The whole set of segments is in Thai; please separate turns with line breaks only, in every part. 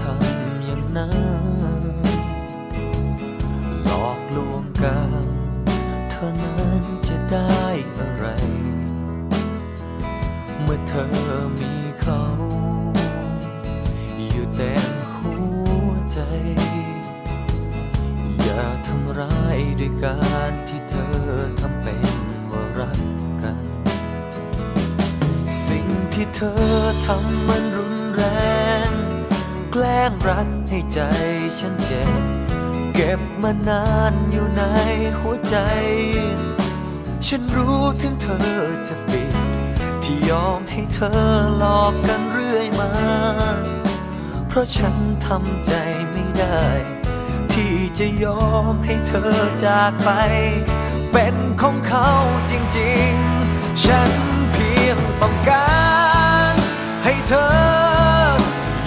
ทำอย่างนั้นหลอกลวงกันเท่านั้นจะได้อะไร เมื่อเธอมีเขา อยู่เต็มหัวใจ อย่าทำร้ายด้วยการที่เธอทำเป็นว่ารักกัน สิ่งที่เธอทำมันรุนแรง แกล้งรักให้ใจฉันเจ็บ เก็บมานานอยู่ในหัวใจ ฉันรู้ถึงเธอจะปิด ที่ยอมให้เธอหลอกกันเรื่อยมา เพราะฉันทำใจไม่ได้ ที่จะยอมให้เธอจากไป เป็นของเขาจริงๆ ฉันเพียงต้องการให้เธอ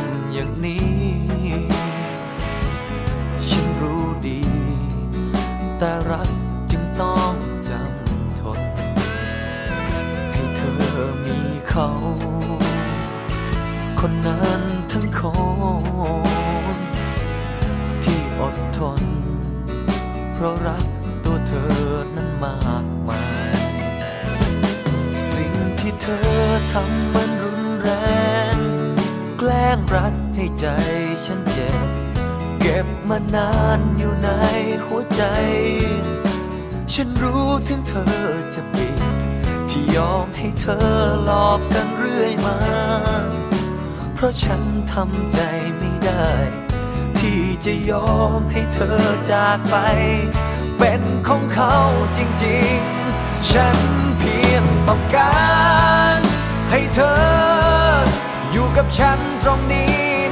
อ แต่รักจึงต้องจำทน ให้เธอมีเขา บมานานอยู่ในหัวใจ ฉันรู้ถึงเธอจะปิดที่ยอมให้เธอหลอกกันเรื่อยมา เพราะฉันทำใจไม่ได้ ที่จะยอมให้เธอจากไป เป็นของเขาจริงๆ ฉันเพียงต้องการ ให้เธออยู่กับฉันตรงนี้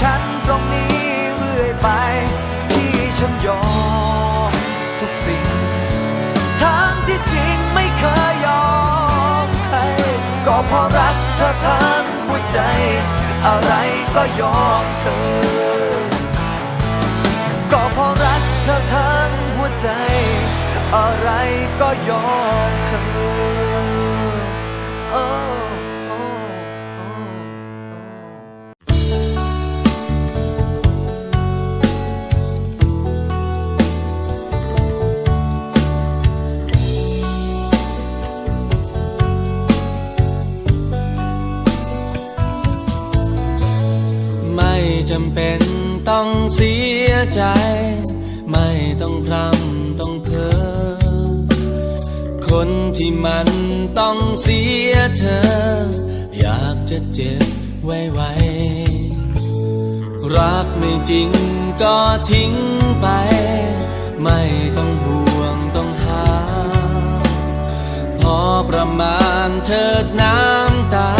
ฉันตรงนี้เรื่อยไป ที่ฉันยอมทุกสิ่งทั้งที่จริงไม่เคยยอมใคร ก็เพราะรักเธอทั้งหัวใจ อะไรก็ยอมเธอ ก็เพราะรักเธอทั้งหัวใจ อะไรก็ยอมเธอโจำ
เป็นต้องเสียใจ ไม่ต้องพร่ำต้องเพ้อคนที่มันต้องเสียเธอ อยากจะเจ็บไว้ไว้รักไม่จริงก็ทิ้งไป ไม่ต้องห่วงต้องหา พอประมาณเถิดน้ำตา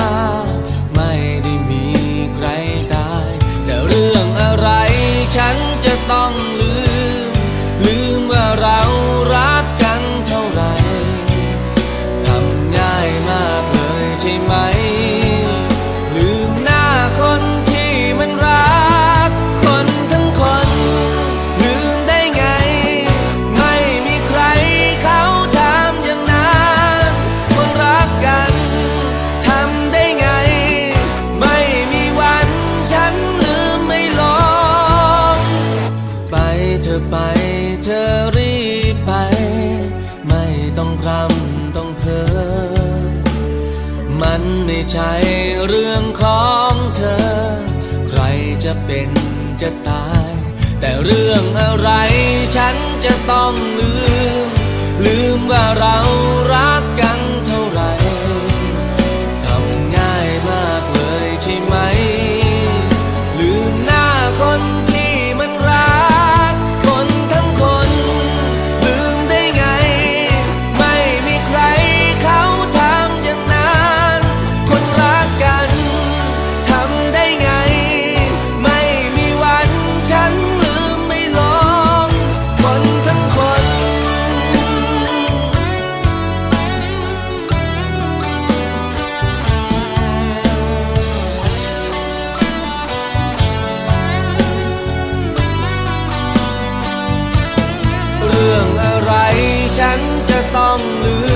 ใจเรื่องของเธอ ใครจะเป็นจะตาย แต่เรื่องอะไรฉันจะต้องลืม ลืมว่าเรารักกัน นจะต้องลืม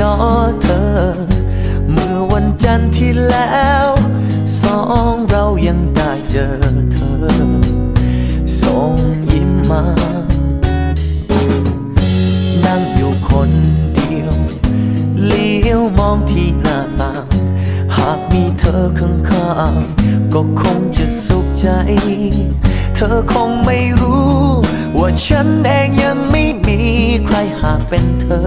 นอเธอ เมื่อวันจันทร์ที่แล้ว สองเรายังได้เจอเธอ ส่งยิ้มมา นั่งอยู่คนเดียว เลี้ยวมองที่หน้าต่างหากมีเธอข้างๆก็คงจะสุขใจ เธอคงไม่รู้ ว่าฉันเองยังไม่มีใครหากเป็นเธอ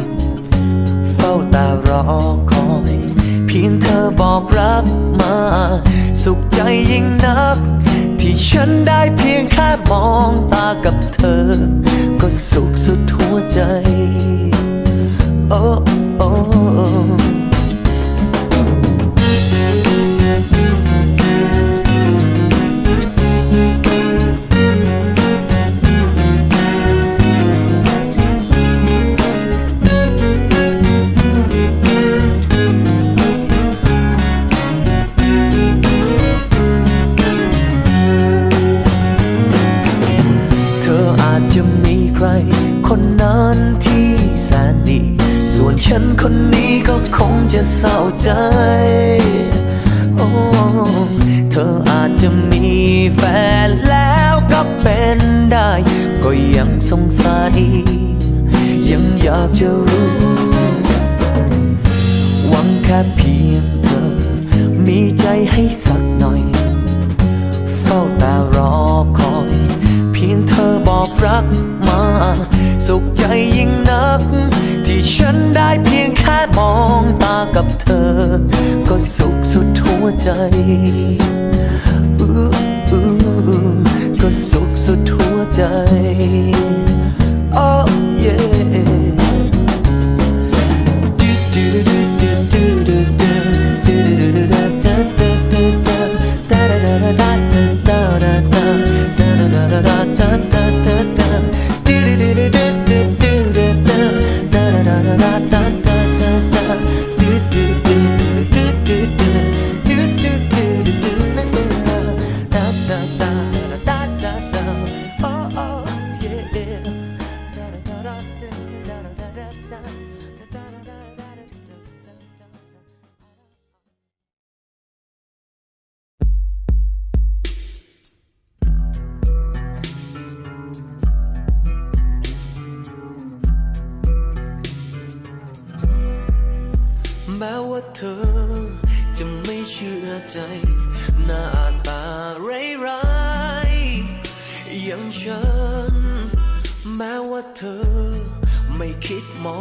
ารอคอย เพียงเธอบอกรักมา สุขใจยิ่งนัก ที่ฉันได้เพียงแค่มองตากับเธอ ก็สุขสุดหัวใจ โอ้โอ้ สงสัย ยังอยากจะรู้ หวังแค่เพียงเธอ มีใจให้สักหน่อย เฝ้าแต่รอคอย เพียงเธอบอกรักมา สุขใจยิ่งนัก ที่ฉันได้เพียงแค่มองตากับเธอ ก็สุขสุดหัวใจก็สุขสุดหัวใจ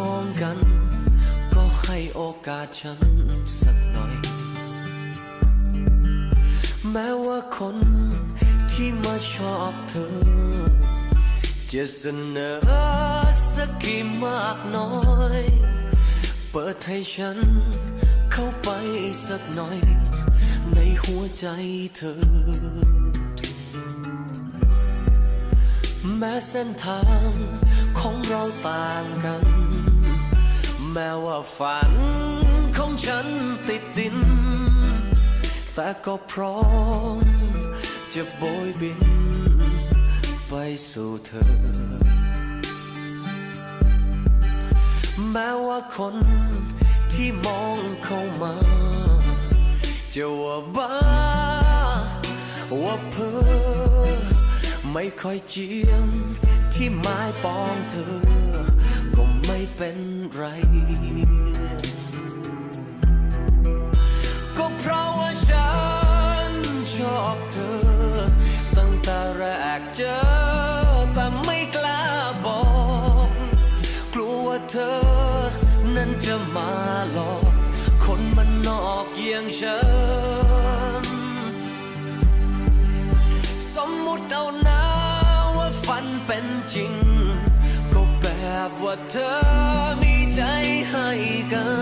องกัน ก็ให้โอกาสฉันสักหน่อย แม้ว่าคนที่มาชอบเธอ จะเสนอสักกี่มากน้อย เปิดให้ฉันเข้าไปสักหน่อย ในหัวใจเธอ แม้เส้นทางของเราต่างกัน แม้ว่าฝันของฉันติดดิน แต่ก็พร้อมจะโบยบิน ไปสู่เธอ แม้ว่าคนที่มองเข้ามา จะว่าบ้า ว่าเพ้อไม่ค่อยเจียมที่ไม้ปองเธอ เป็นไร ก็เพราะว่าฉันชอบเธอ ตั้งแต่แรกเจอ แต่ไม่กล้าบอก กลัวว่าเธอ นั้นจะมาหลอก คนมันนอกอย่างฉัน สมมุติเอานะว่าฝันเป็นจริง ก็แบบว่าเธอ ใ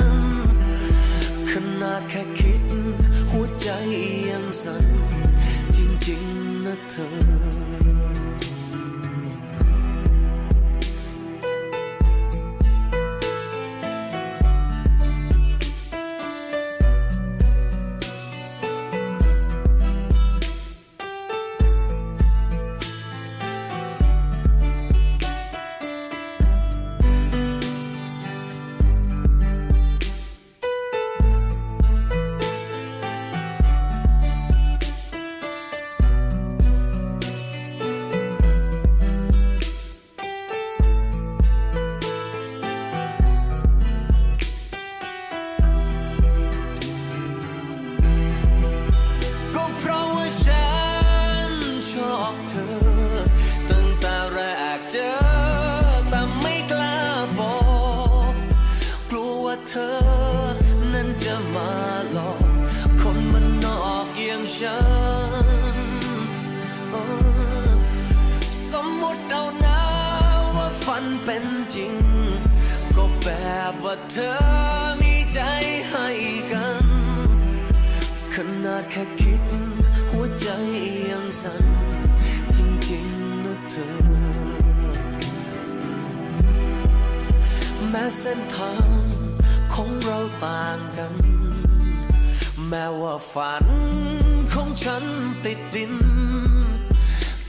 เธอมีใจให้กัน ขนาดแค่คิด หัวใจยังสั่นจริงๆนะเธอ แม้เส้นทางของเราต่างกัน แม้ว่าฝันของฉันติดดิน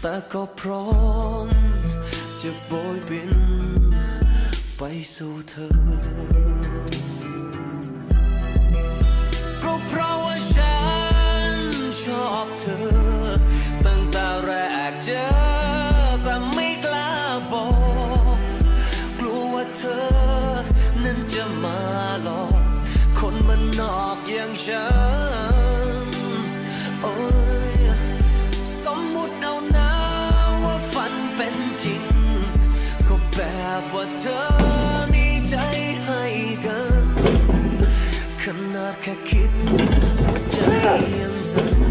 แต่ก็พร้อมจะโบยบิน ไปสู่ แบบว่าเธอมีใจให้กันขนาดแค่คิดหัวใจใจยังสั่น